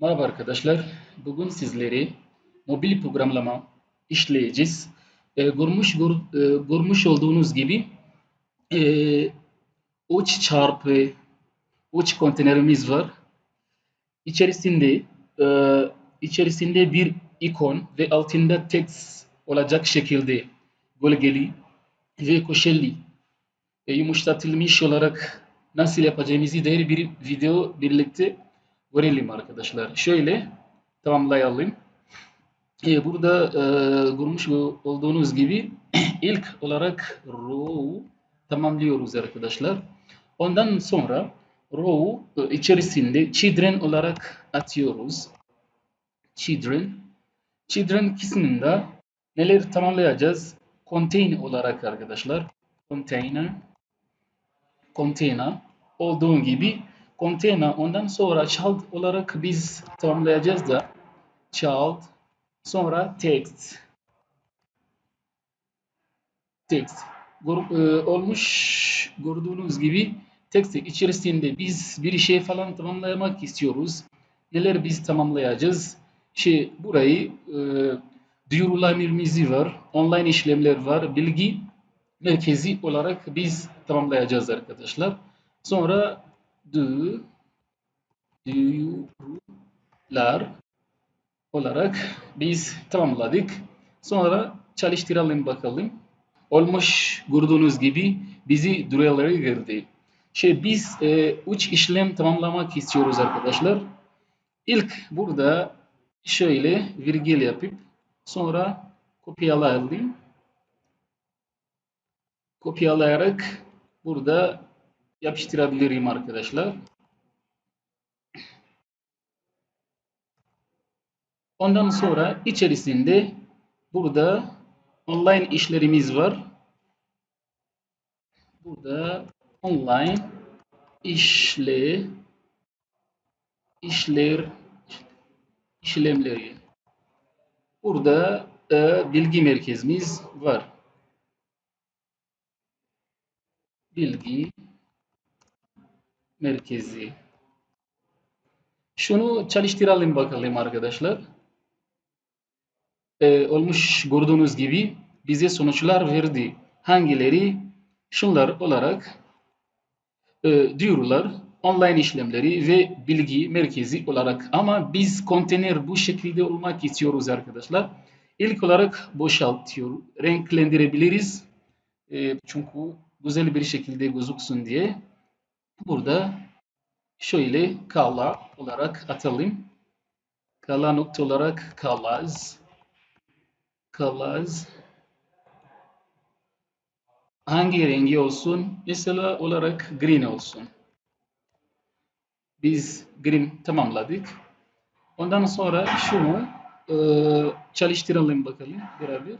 Merhaba arkadaşlar. Bugün sizlere mobil programlama işleyeceğiz. Ee, görmüş, gör, e, görmüş olduğunuz gibi e, uç çarpı uç konteynerimiz var. İçerisinde e, içerisinde bir ikon ve altında text olacak şekilde gölgeli ve köşeli e, yumuşatılmış olarak nasıl yapacağımızı dair bir video birlikte görelim arkadaşlar. Şöyle tamamlayalım. E, burada e, görmüş olduğunuz gibi ilk olarak row tamamlıyoruz arkadaşlar. Ondan sonra row e, içerisinde children olarak atıyoruz. Children. Children kısmında neler tamamlayacağız? Contain olarak arkadaşlar. Container. Container olduğu gibi container ondan sonra child olarak biz tamamlayacağız da child sonra text text Gör- e, olmuş gördüğünüz gibi text içerisinde biz bir şey falan tamamlamak istiyoruz. Neler biz tamamlayacağız? Şey burayı e, duyurularımız var, online işlemler var, bilgi merkezi olarak biz tamamlayacağız arkadaşlar. Sonra du, duyurular olarak biz tamamladık. Sonra çalıştıralım bakalım. Olmuş gördüğünüz gibi bizi duyuruları girdi. Şey biz e, üç işlem tamamlamak istiyoruz arkadaşlar. İlk burada şöyle virgül yapıp sonra kopyalayalım. Kopyalayarak burada yapıştırabilirim arkadaşlar. Ondan sonra içerisinde burada online işlerimiz var. Burada online işle işler işlemleri. Burada e, bilgi merkezimiz var. Bilgi merkezi. Şunu çalıştıralım bakalım arkadaşlar. Ee, olmuş gördüğünüz gibi bize sonuçlar verdi. Hangileri? Şunlar olarak e, diyorlar online işlemleri ve bilgi merkezi olarak ama biz konteyner bu şekilde olmak istiyoruz arkadaşlar. İlk olarak boşaltıyor, renklendirebiliriz. E, çünkü güzel bir şekilde gözüksün diye. Burada şöyle color olarak atalım. Color nokta olarak colors. Colors. Hangi rengi olsun? Mesela olarak green olsun. Biz green tamamladık. Ondan sonra şunu e, çalıştıralım bakalım beraber.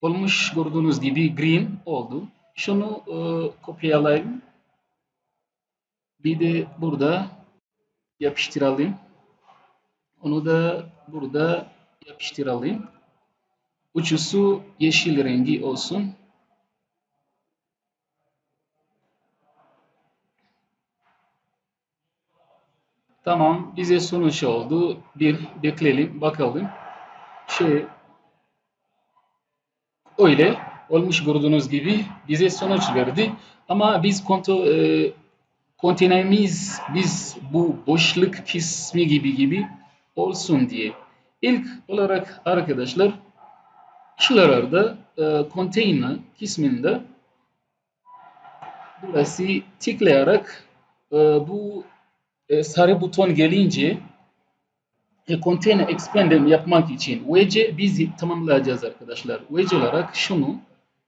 Olmuş gördüğünüz gibi green oldu. Şunu e, kopyalayalım. Bir de burada yapıştıralım. Onu da burada yapıştıralım. Uçusu yeşil rengi olsun. Tamam, bize sonuç oldu. Bir bekleyelim, bakalım. Şey, öyle olmuş gördüğünüz gibi bize sonuç verdi. Ama biz kontrol, e, konteynerimiz biz bu boşluk kısmı gibi gibi olsun diye. İlk olarak arkadaşlar şuralarda e, container kısmında burası tıklayarak e, bu e, sarı buton gelince e, container expand yapmak için wedge biz tamamlayacağız arkadaşlar. Wedge olarak şunu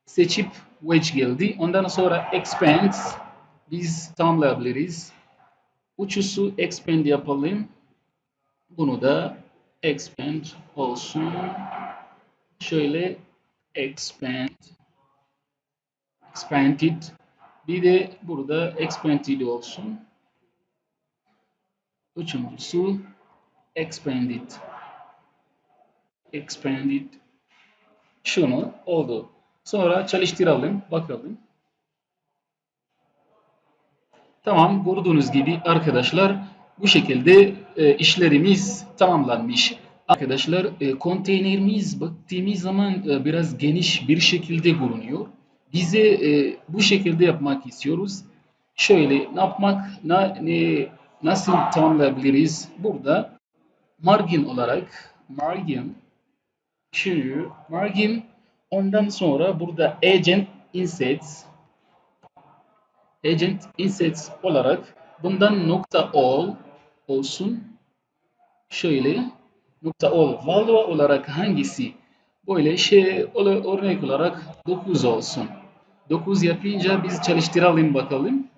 seçip wedge geldi. Ondan sonra expand biz tamamlayabiliriz. Uçusu expand yapalım. Bunu da expand olsun. Şöyle expand expanded bir de burada expanded olsun. Üçüncüsü expanded expanded şunu oldu. Sonra çalıştıralım bakalım. Tamam gördüğünüz gibi arkadaşlar Bu şekilde e, işlerimiz tamamlanmış. Arkadaşlar e, konteynerimiz baktığımız zaman e, biraz geniş bir şekilde görünüyor. Bize e, bu şekilde yapmak istiyoruz. Şöyle ne yapmak, na, ne, nasıl tamamlayabiliriz? Burada margin olarak margin şunu margin ondan sonra burada agent insets agent insets olarak bundan nokta all olsun. Şöyle nokta all value olarak hangisi? Böyle şey örnek olarak 9 olsun. 9 yapınca biz çalıştıralım bakalım.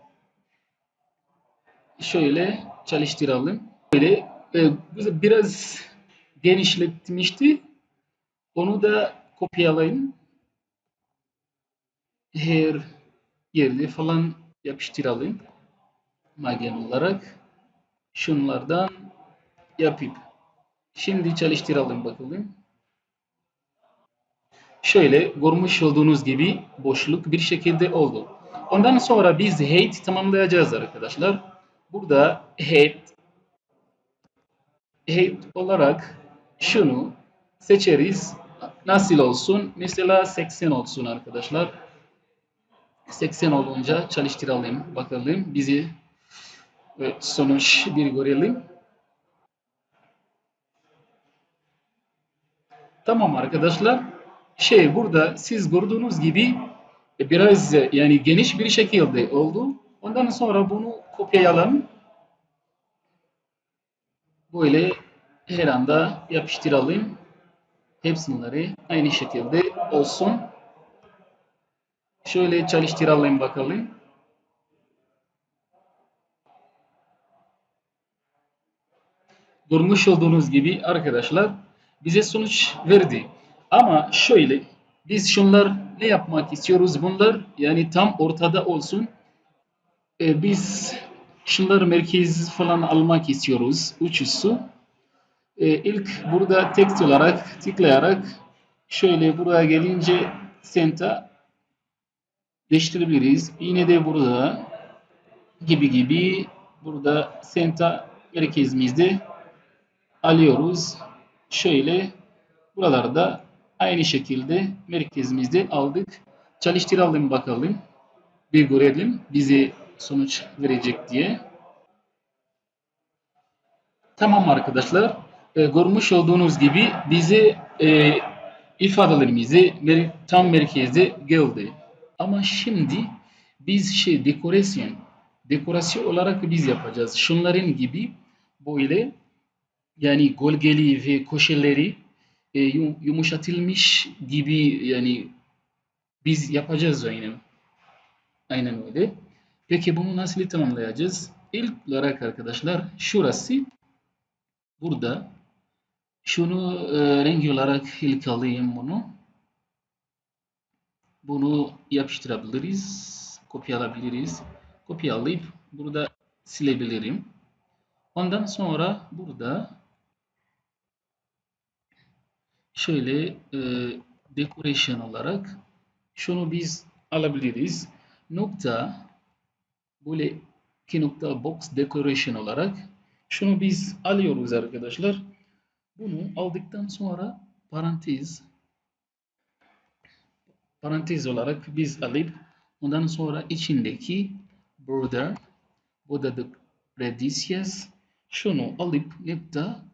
Şöyle çalıştıralım. Böyle e, biraz genişletmişti. Onu da kopyalayın. Her yerde falan yapıştıralım. Magen olarak. Şunlardan yapıp şimdi çalıştıralım bakalım. Şöyle görmüş olduğunuz gibi boşluk bir şekilde oldu. Ondan sonra biz head tamamlayacağız arkadaşlar. Burada head head olarak şunu seçeriz. Nasıl olsun? Mesela 80 olsun arkadaşlar. 80 olunca çalıştıralım. Bakalım bizi sonuç bir görelim. Tamam arkadaşlar. Şey burada siz gördüğünüz gibi biraz yani geniş bir şekilde oldu. Ondan sonra bunu kopyalayalım. Böyle her anda yapıştıralım. Hepsini aynı şekilde olsun. Şöyle çalıştıralım bakalım. Görmüş olduğunuz gibi arkadaşlar bize sonuç verdi. Ama şöyle biz şunlar ne yapmak istiyoruz? Bunlar yani tam ortada olsun. Ee, biz şunları merkez falan almak istiyoruz. Üçüsü. Ee, ilk burada text olarak tıklayarak şöyle buraya gelince center değiştirebiliriz. Yine de burada gibi gibi burada center merkezimizde alıyoruz. Şöyle buralarda aynı şekilde merkezimizde aldık. Çalıştıralım bakalım. Bir görelim bize sonuç verecek diye. Tamam arkadaşlar. E, görmüş olduğunuz gibi bize e, ifadelerimizi tam merkezde geldi. Ama şimdi biz şey dekorasyon dekorasyon olarak biz yapacağız. Şunların gibi böyle yani gölgeli ve köşeleri e, yumuşatılmış gibi yani biz yapacağız aynen. Aynen öyle. Peki bunu nasıl tamamlayacağız? İlk olarak arkadaşlar şurası burada şunu e, renk olarak ilk alayım bunu. Bunu yapıştırabiliriz. Kopyalayabiliriz. Kopyalayıp burada silebilirim. Ondan sonra burada şöyle e, decoration olarak şunu biz alabiliriz. Nokta böyle iki nokta box decoration olarak şunu biz alıyoruz arkadaşlar. Bunu aldıktan sonra parantez parantez olarak biz alıp ondan sonra içindeki border burada da radius şunu alıp nokta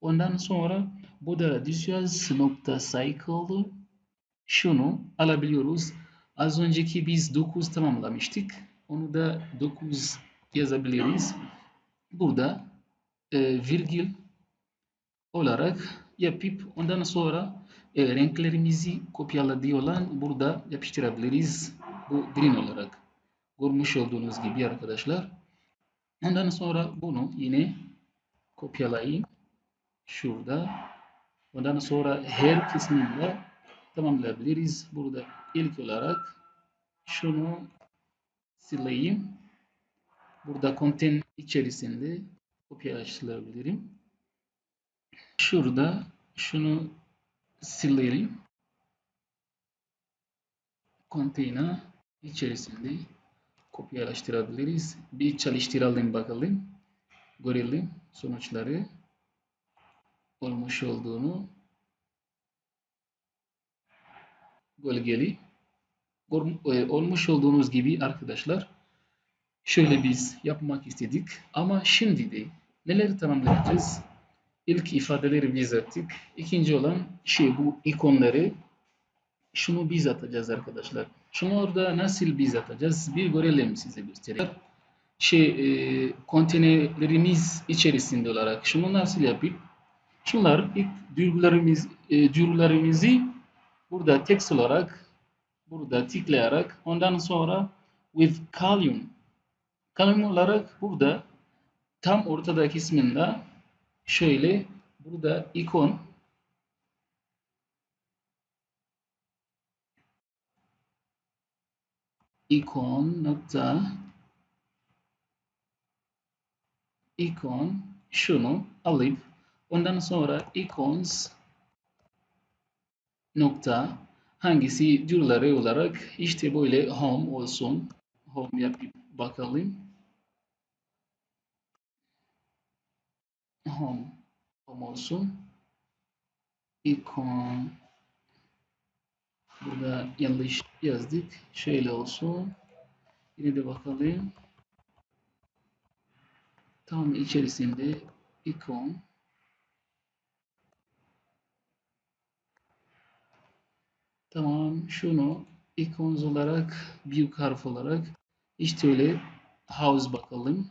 ondan sonra bu da radius nokta cycle şunu alabiliyoruz. Az önceki biz 9 tamamlamıştık. Onu da 9 yazabiliriz. Burada e, virgül olarak yapıp ondan sonra e, renklerimizi kopyaladığı olan burada yapıştırabiliriz. Bu green olarak. Görmüş olduğunuz gibi arkadaşlar. Ondan sonra bunu yine kopyalayayım. Şurada. Ondan sonra her kısmında tamamlayabiliriz. Burada ilk olarak şunu sileyim. Burada content içerisinde kopyalaştırabilirim. Şurada şunu silelim. Container içerisinde kopyalaştırabiliriz. Bir çalıştıralım bakalım. görelim sonuçları olmuş olduğunu gölgeli e, olmuş olduğunuz gibi arkadaşlar şöyle biz yapmak istedik ama şimdi de neleri tamamlayacağız? İlk ifadeleri biz attık. İkinci olan şey bu ikonları şunu biz atacağız arkadaşlar. Şunu orada nasıl biz atacağız? Bir görelim size göstereyim. Şey e, konteynerlerimiz içerisinde olarak şunu nasıl yapıp şunlar ilk duygularımız, e, duygularımızı burada text olarak burada tıklayarak ondan sonra with column column olarak burada tam ortadaki kısmında şöyle burada ikon ikon nokta ikon şunu alıp ondan sonra icons nokta hangisi türleri olarak işte böyle home olsun. Home yapıp bakalım. Home, home olsun. Icon burada yanlış yazdık. Şöyle olsun. Yine de bakalım. Tam içerisinde icon Tamam şunu icons olarak büyük harf olarak işte öyle house bakalım.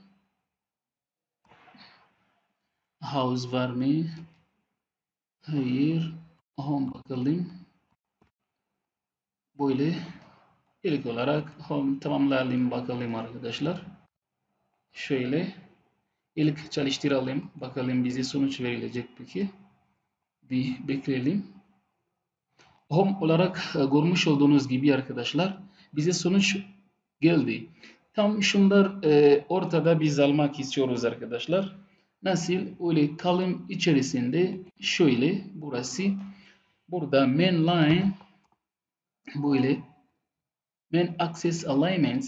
House var mı? Hayır. Home bakalım. Böyle ilk olarak home tamamlayalım bakalım arkadaşlar. Şöyle ilk çalıştıralım. Bakalım bize sonuç verilecek peki. Bir bekleyelim. Home olarak e, görmüş olduğunuz gibi arkadaşlar bize sonuç geldi. Tam şunlar e, ortada biz almak istiyoruz arkadaşlar. Nasıl? Öyle kalım içerisinde şöyle burası. Burada main line böyle main access alignment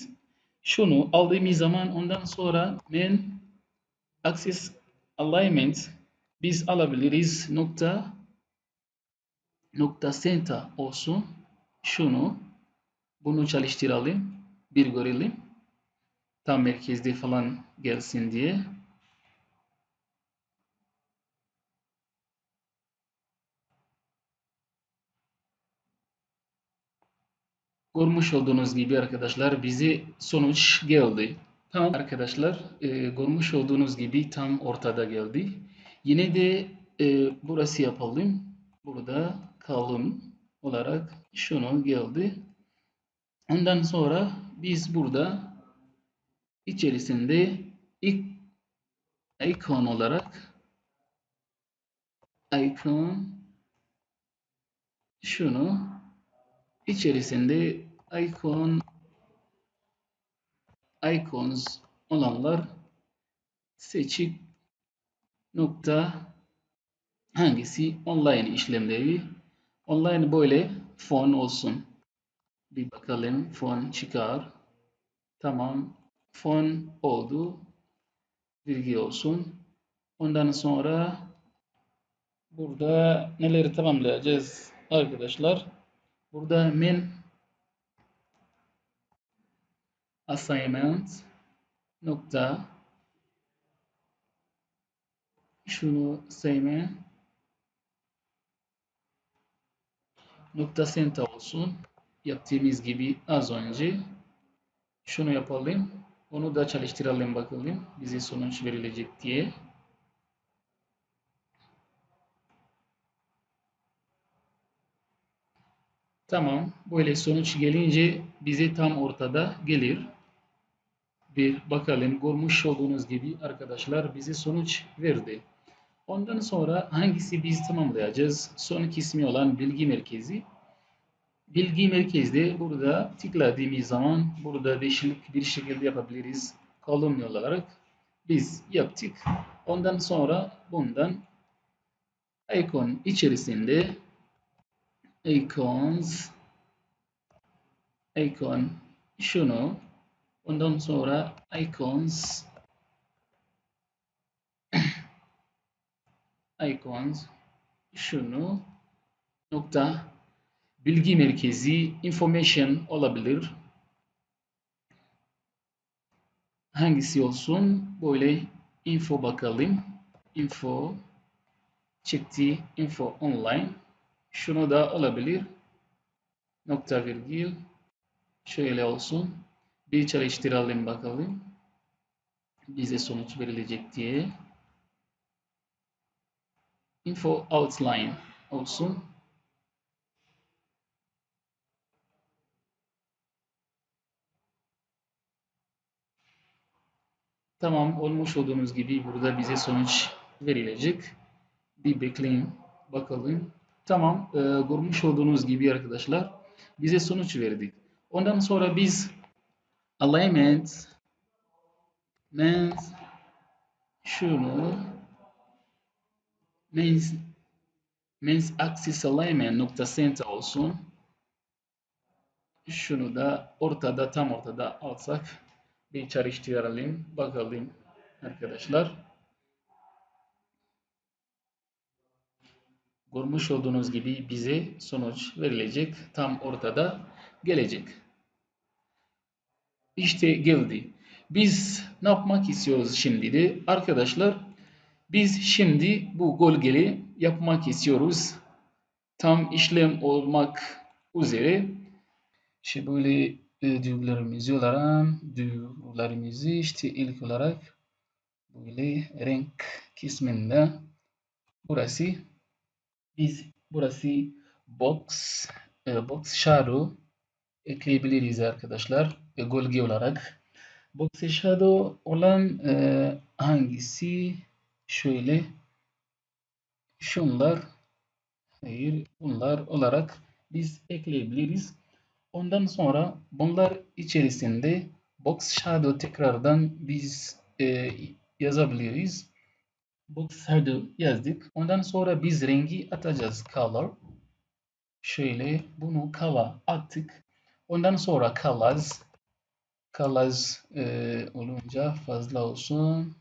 şunu aldığımız zaman ondan sonra main access alignment biz alabiliriz nokta nokta center olsun. Şunu bunu çalıştıralım. Bir görelim. Tam merkezde falan gelsin diye. Görmüş olduğunuz gibi arkadaşlar bize sonuç geldi. Tamam arkadaşlar e, görmüş olduğunuz gibi tam ortada geldi. Yine de e, burası yapalım. Burada kalın olarak şunu geldi. Ondan sonra biz burada içerisinde ilk icon olarak icon şunu içerisinde icon icons olanlar seçip nokta hangisi online işlemleri Online böyle fon olsun. Bir bakalım fon çıkar. Tamam. Fon oldu. Bilgi olsun. Ondan sonra burada neleri tamamlayacağız arkadaşlar. Burada min assignment nokta şunu sevme nokta center olsun. Yaptığımız gibi az önce. Şunu yapalım. Onu da çalıştıralım bakalım. Bize sonuç verilecek diye. Tamam. Böyle sonuç gelince bize tam ortada gelir. Bir bakalım. Görmüş olduğunuz gibi arkadaşlar bize sonuç verdi. Ondan sonra hangisi biz tamamlayacağız? Son ismi olan bilgi merkezi. Bilgi merkezde burada tıkladığımız zaman burada değişiklik bir şekilde yapabiliriz. Kolumn olarak biz yaptık. Ondan sonra bundan icon içerisinde icons icon şunu ondan sonra icons icons şunu nokta bilgi merkezi information olabilir. Hangisi olsun? Böyle info bakalım. Info çıktı. Info online. Şunu da olabilir. Nokta virgül. Şöyle olsun. Bir çalıştıralım bakalım. Bize sonuç verilecek diye. Info outline olsun. Tamam olmuş olduğunuz gibi burada bize sonuç verilecek. Bir bekleyin bakalım. Tamam e, görmüş olduğunuz gibi arkadaşlar bize sonuç verdik. Ondan sonra biz alignment means şunu means means axis alignment nokta center olsun. Şunu da ortada tam ortada alsak bir çalıştıralım bakalım arkadaşlar. Görmüş olduğunuz gibi bize sonuç verilecek. Tam ortada gelecek. İşte geldi. Biz ne yapmak istiyoruz şimdi de? Arkadaşlar biz şimdi bu gölgeli yapmak istiyoruz. Tam işlem olmak üzere. İşte böyle e, düğümlerimizi olarak düğümlerimizi işte ilk olarak böyle renk kısmında burası biz burası box e, box shadow ekleyebiliriz arkadaşlar gölge olarak. Box shadow olan e, hangisi? Şöyle şunlar hayır bunlar olarak biz ekleyebiliriz. Ondan sonra bunlar içerisinde box shadow tekrardan biz e, yazabiliriz. Box shadow yazdık. Ondan sonra biz rengi atacağız. Color. Şöyle bunu color attık. Ondan sonra colors. Colors e, olunca fazla olsun.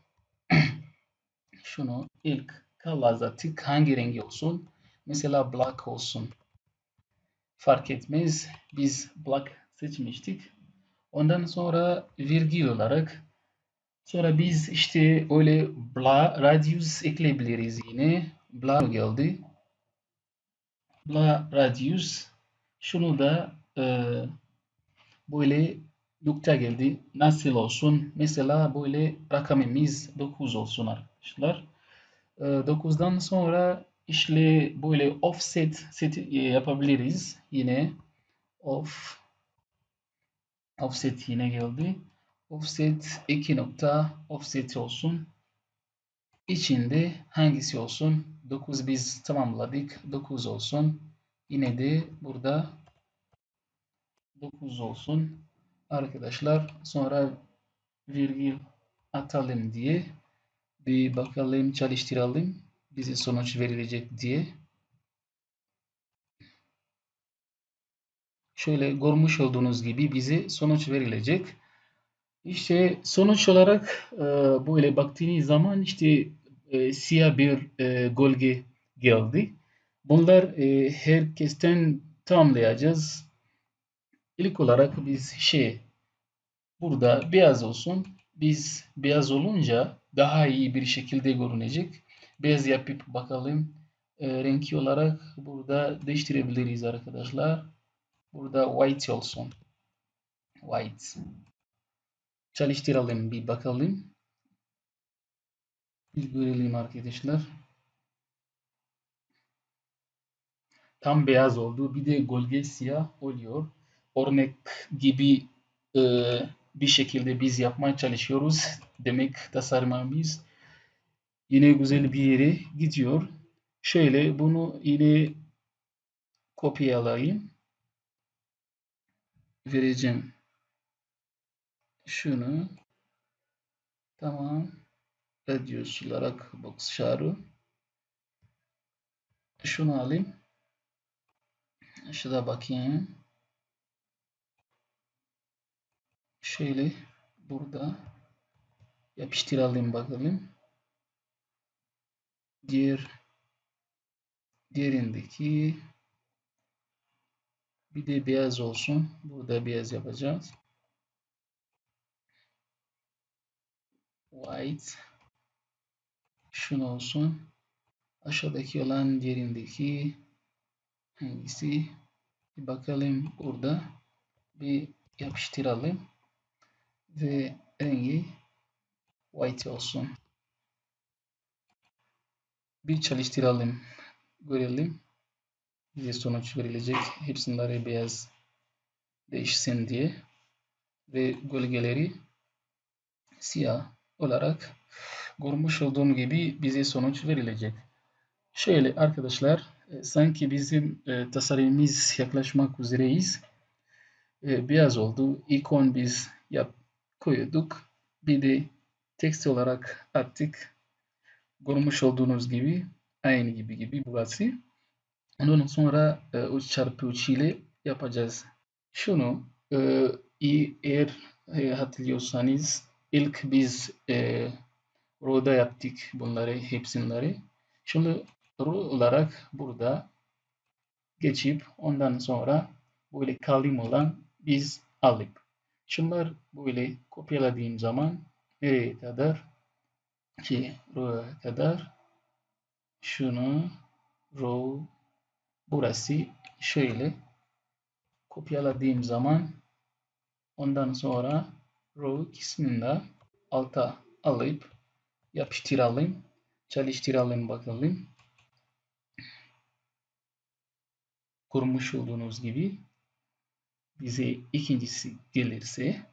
Şunu ilk colors attık. Hangi rengi olsun? Mesela black olsun. Fark etmez. Biz black seçmiştik. Ondan sonra virgül olarak sonra biz işte öyle bla radius ekleyebiliriz yine. Bla geldi. Bla radius. Şunu da e, böyle nokta geldi. Nasıl olsun? Mesela böyle rakamımız 9 olsun arkadaşlar. E, 9'dan sonra işte böyle offset set yapabiliriz. Yine off offset yine geldi. Offset 2 nokta offset olsun. İçinde hangisi olsun? 9 biz tamamladık. 9 olsun. Yine de burada 9 olsun. Arkadaşlar sonra virgül atalım diye bir bakalım çalıştıralım. Bize sonuç verilecek diye. Şöyle görmüş olduğunuz gibi bize sonuç verilecek. İşte sonuç olarak e, böyle baktığınız zaman işte e, siyah bir e, gölge geldi. Bunlar herkesten tamamlayacağız. İlk olarak biz şey burada beyaz olsun. Biz beyaz olunca daha iyi bir şekilde görünecek. Beyaz yapıp bakalım. E, renk olarak burada değiştirebiliriz arkadaşlar. Burada white olsun. White. Çalıştıralım bir bakalım. Bir görelim arkadaşlar. Tam beyaz oldu. Bir de gölge siyah oluyor. Örnek gibi e, bir şekilde biz yapmaya çalışıyoruz. Demek tasarımımız yine güzel bir yere gidiyor. Şöyle bunu yine kopyalayayım. Vereceğim. Şunu tamam. Radius olarak box şarı. Şunu alayım. Şurada bakayım. Şöyle burada yapıştıralım bakalım. Diğer diğerindeki bir de beyaz olsun. Burada beyaz yapacağız. White. Şunu olsun. Aşağıdaki olan diğerindeki hangisi? Bir bakalım burada. Bir yapıştıralım. Ve rengi white olsun. Bir çalıştıralım. Görelim. Bize sonuç verilecek. Hepsinde beyaz değişsin diye. Ve gölgeleri siyah olarak görmüş olduğum gibi bize sonuç verilecek. Şöyle arkadaşlar sanki bizim e, tasarımımız yaklaşmak üzereyiz. E, beyaz oldu. İkon biz yap koyduk. Bir de text olarak attık. Görmüş olduğunuz gibi aynı gibi gibi burası. Ondan sonra e, 3 çarpı 3 ile yapacağız. Şunu e, eğer e, hatırlıyorsanız ilk biz e, row'da yaptık bunları hepsinleri. Şimdi row olarak burada geçip ondan sonra böyle kalim olan biz alıp şunlar böyle kopyaladığım zaman nereye kadar? Ki row'a kadar. Şunu row burası şöyle kopyaladığım zaman ondan sonra row kısmında alta alıp yapıştıralım çalıştıralım bakalım. Kurmuş olduğunuz gibi bize ikincisi gelirse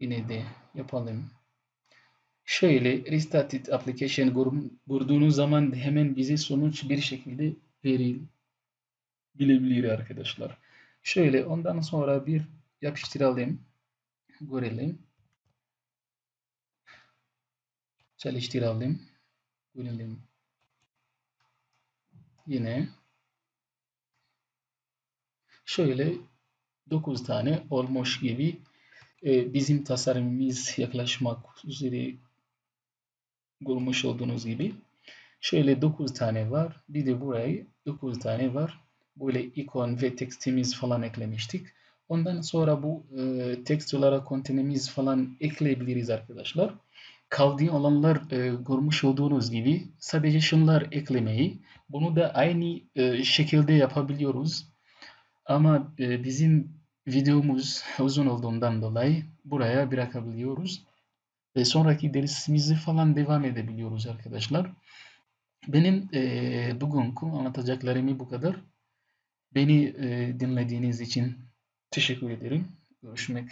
yine de yapalım. Şöyle restarted application gördüğünüz zaman hemen bize sonuç bir şekilde verilebilir arkadaşlar. Şöyle ondan sonra bir yapıştıralım. Görelim. Çalıştıralım. Görelim. Yine şöyle 9 tane olmuş gibi e, bizim tasarımımız yaklaşmak üzere görmüş olduğunuz gibi. Şöyle 9 tane var. Bir de burayı 9 tane var. Böyle ikon ve tekstimiz falan eklemiştik. Ondan sonra bu e, text olarak kontenimiz falan ekleyebiliriz arkadaşlar. Kaldığı olanlar e, görmüş olduğunuz gibi sadece şunlar eklemeyi. Bunu da aynı e, şekilde yapabiliyoruz. Ama e, bizim videomuz uzun olduğundan dolayı buraya bırakabiliyoruz. Ve sonraki dersimizi falan devam edebiliyoruz arkadaşlar. Benim e, bugünkü anlatacaklarımı bu kadar. Beni e, dinlediğiniz için teşekkür ederim. Görüşmek